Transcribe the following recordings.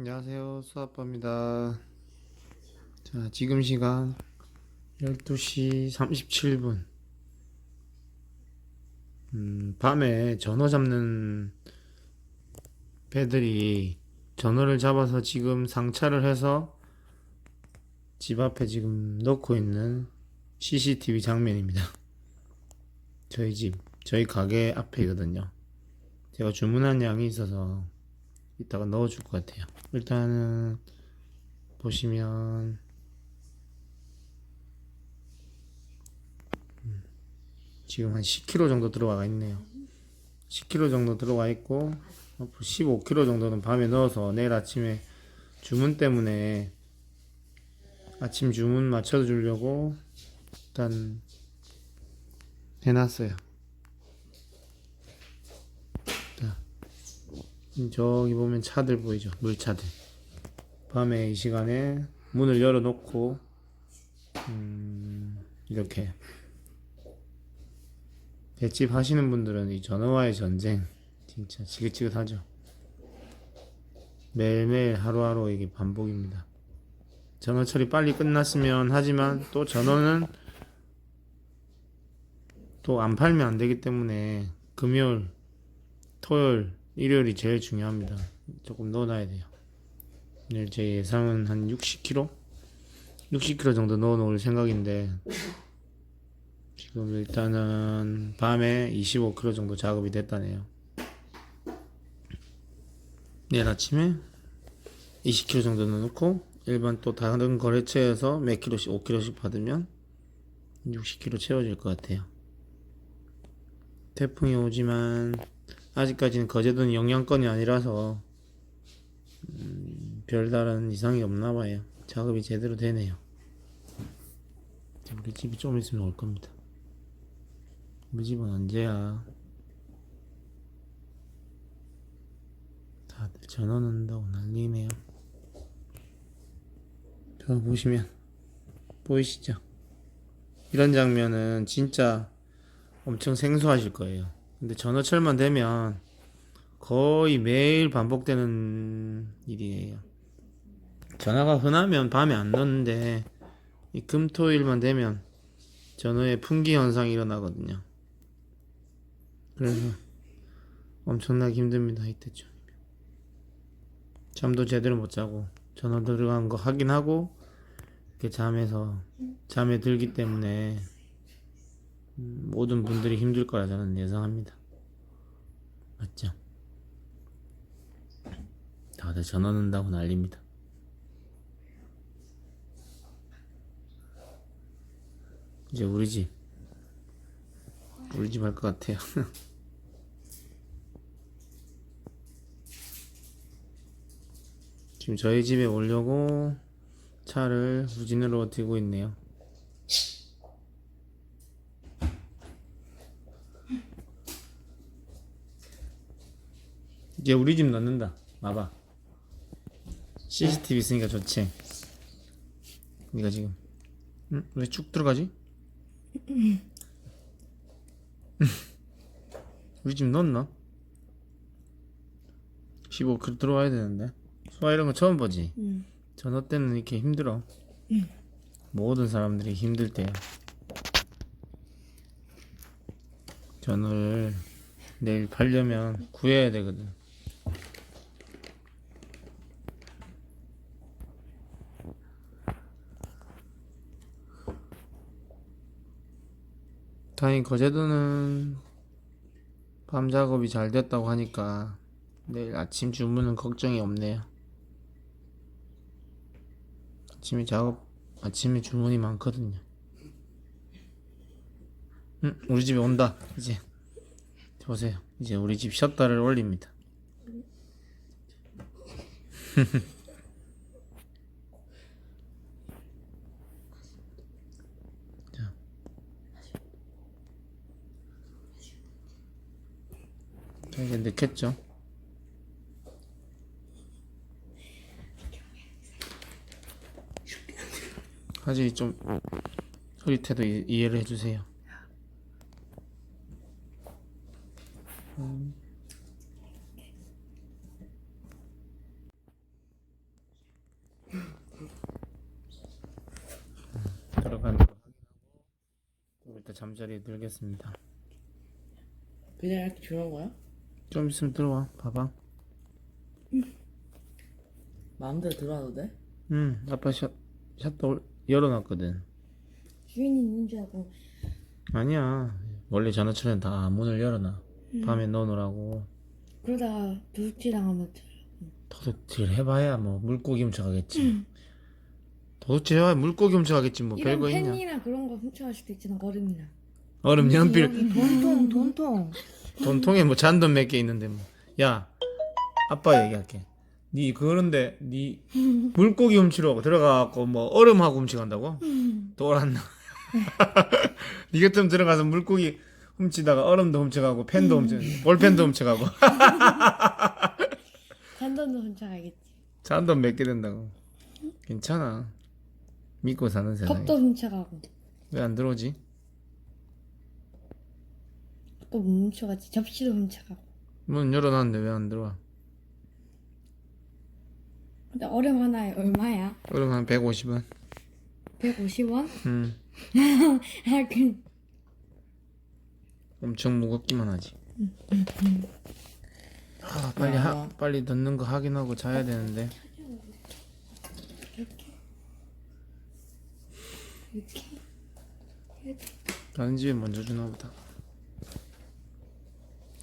안녕하세요. 수아빠입니다. 자, 지금 시간 12시 37분. 음, 밤에 전어 잡는 배들이 전어를 잡아서 지금 상차를 해서 집 앞에 지금 놓고 있는 CCTV 장면입니다. 저희 집, 저희 가게 앞에거든요. 제가 주문한 양이 있어서 이따가 넣어줄 것 같아요. 일단은 보시면 음, 지금 한 10kg 정도 들어와 있네요. 10kg 정도 들어와 있고 15kg 정도는 밤에 넣어서 내일 아침에 주문 때문에 아침 주문 맞춰 주려고 일단 해놨어요. 저기 보면 차들 보이죠? 물차들. 밤에 이 시간에 문을 열어놓고, 음, 이렇게. 횟집 하시는 분들은 이 전어와의 전쟁, 진짜 지긋지긋하죠. 매일매일 하루하루 이게 반복입니다. 전어철이 빨리 끝났으면 하지만 또 전어는 또 안 팔면 안 되기 때문에 금요일, 토요일, 일요일이 제일 중요합니다. 조금 넣어놔야 돼요. 오늘 제 예상은 한 60kg? 60kg 정도 넣어 놓을 생각인데, 지금 일단은 밤에 25kg 정도 작업이 됐다네요. 내일 아침에 20kg 정도 넣어놓고, 일반 또 다른 거래처에서 몇 킬로씩, 5킬로씩 받으면 60kg 채워질 것 같아요. 태풍이 오지만, 아직까지는 거제도는 영양권이 아니라서 음, 별다른 이상이 없나 봐요. 작업이 제대로 되네요. 우리 집이 좀 있으면 올 겁니다. 우리 집은 언제야? 다들 전화 넣는다고 난리네요. 저 보시면 보이시죠? 이런 장면은 진짜 엄청 생소하실 거예요. 근데 전어철만 되면 거의 매일 반복되는 일이에요. 전화가 흔하면 밤에 안 넣는데 이 금토일만 되면 전어의 풍기 현상이 일어나거든요. 그래서 엄청나게 힘듭니다 이때쯤. 잠도 제대로 못 자고 전화 들어간 거 확인하고 이렇게 잠에서 잠에 들기 때문에 음, 모든 분들이 힘들 거라 저는 예상합니다. 맞죠? 다들 전화 넣는다고 난립니다. 이제 우리 집 우리 집 할 것 같아요. 지금 저희 집에 오려고 차를 후진으로 들고 있네요. 이제 우리 집 넣는다. 봐봐. CCTV 있으니까 좋지. 네가 지금 응? 왜 쭉 들어가지? 우리 집 넣었나? 15kg 들어와야 되는데 소아 이런 거 처음 보지? 응. 전화 때는 이렇게 힘들어 모든 사람들이 힘들 때야 전화를 내일 팔려면 구해야 되거든 다행히 거제도는 밤 작업이 잘 됐다고 하니까 내일 아침 주문은 걱정이 없네요. 아침에 작업, 아침에 주문이 많거든요. 응, 우리 집에 온다. 이제 보세요. 이제 우리 집 셔터를 올립니다. 이게 늦겠죠. 하지 좀 소리태도 이, 해를 해주세요. 들어가는 일단 잠자리에 들겠습니다. 그냥 이렇게 조용한 거야? 좀 있으면 들어와. 봐봐. 마음대로 들어와도 돼? 응, 아빠 샷, 샷도 열어놨거든. 주인이 있는 줄 알고 아니야. 원래 전화처럼 다 문을 열어놔. 밤에 넣어놓으라고. 그러다가 도둑질 당하면 도둑질 해봐야 뭐 물고기 훔쳐가겠지. 도둑질 해봐야 물고기 훔쳐가겠지 뭐 이런 별거 있냐. 펜이나 그런 거 훔쳐갈 수도 있잖아 얼음이나 얼음 연필 돈통 돈통 돈통에 뭐 잔돈 몇 개 있는데 뭐. 야, 아빠 얘기할게. 니 그런데 니 물고기 훔치러 들어가갖고 뭐 얼음하고 훔쳐간다고? 돌았나? 니 같으면 들어가서 물고기 훔치다가 얼음도 훔쳐가고 펜도 훔쳐, 볼펜도 훔쳐가고 잔돈도 훔쳐가겠지 잔돈 몇 개 된다고. 괜찮아. 믿고 사는 세상에. 컵도 훔쳐가고 왜 안 들어오지? 또 훔쳐가지 접시도 훔쳐가고 문 열어놨는데 왜 안 들어와? 근데 얼음 하나에 얼마야? 얼음 한 150원. 150원? 음, 아, 그 엄청 무겁기만 하지. 아, 빨리 하, 빨리 넣는 거 확인하고 자야 되는데. 이렇게 다른 집에 먼저 주나 보다.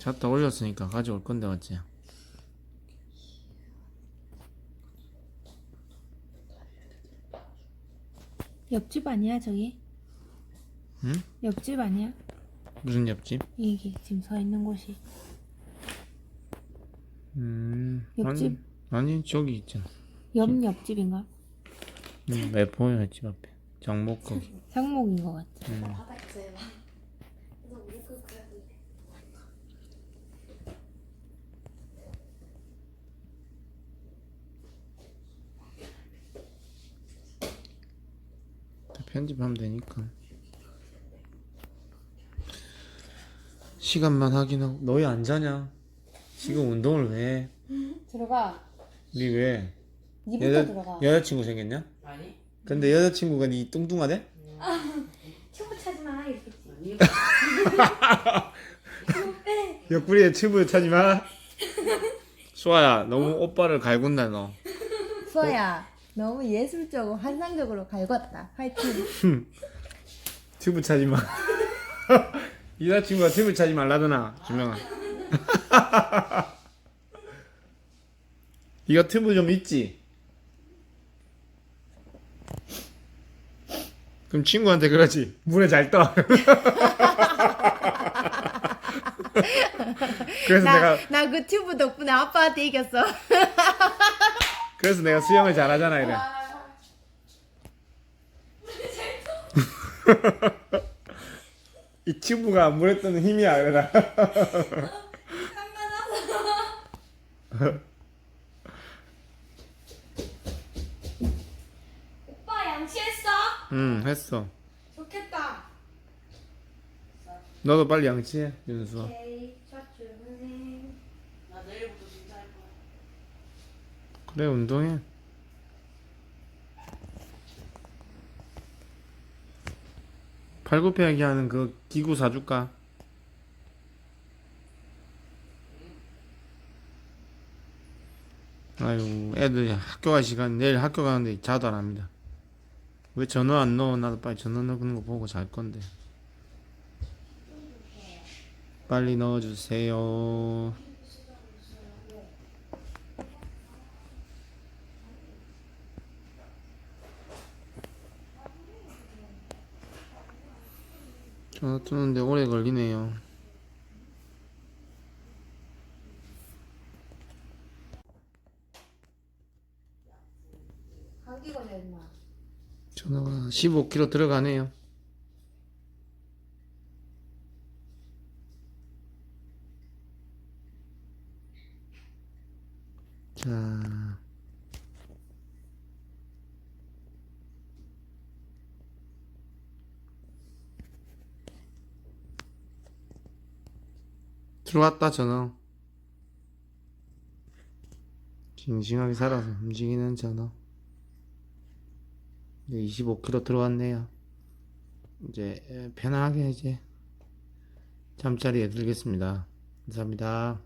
잤다 올렸으니까 가져올 건데 어째? 옆집 아니야 저기? 응? 옆집 아니야? 무슨 옆집? 이게 지금 서 있는 곳이 음, 옆집? 아니, 아니 저기 있잖아. 옆 옆집인가? 음, 매포 옆집 앞에 정목 거기. 상목인 것 같아 다 편집하면 되니까. 시간만 확인하고 너희 안 자냐? 지금 운동을 왜 해? 들어가 니 왜? 니부터 여자, 들어가 여자친구 생겼냐? 아니 근데 여자친구가 니 뚱뚱하대? 튜브 차지 마 이렇게 옆구리에 튜브 차지 마. 수아야, 너무 오빠를 갈군다 너. 수아야 너무 예술적으로 환상적으로 갈궜다 화이팅 튜브 차지 마. 여자친구가 튜브 차지 말라더나, 주명아. 이거 튜브 좀 있지? 그럼 친구한테 그러지. 물에 잘 떠. 그래서 내가 나 그 튜브 덕분에 아빠한테 이겼어 그래서 내가 수영을 잘하잖아 이래. 이 튜브가 물에 뜨는 힘이야 그래라. 오빠 양치했어? 응 했어. 좋겠다 너도 빨리 양치해 윤수. 오케이 샷주네 나 내일부터 진짜 할 거야 그래 운동해. 팔굽혀펴기 하는 그 기구 사줄까? 아유 애들 학교 갈 시간 내일 학교 가는데 자도 안 합니다. 왜 전화 안 넣어? 나도 빨리 전화 넣는 거 보고 잘 건데. 빨리 넣어주세요. 전화 뜨는데 오래 걸리네요. 전화가 15km 들어가네요. 자. 들어왔다 전화. 싱싱하게 살아서 움직이는 전화. 네, 25km 들어왔네요. 이제 편하게 이제 잠자리에 들겠습니다. 감사합니다.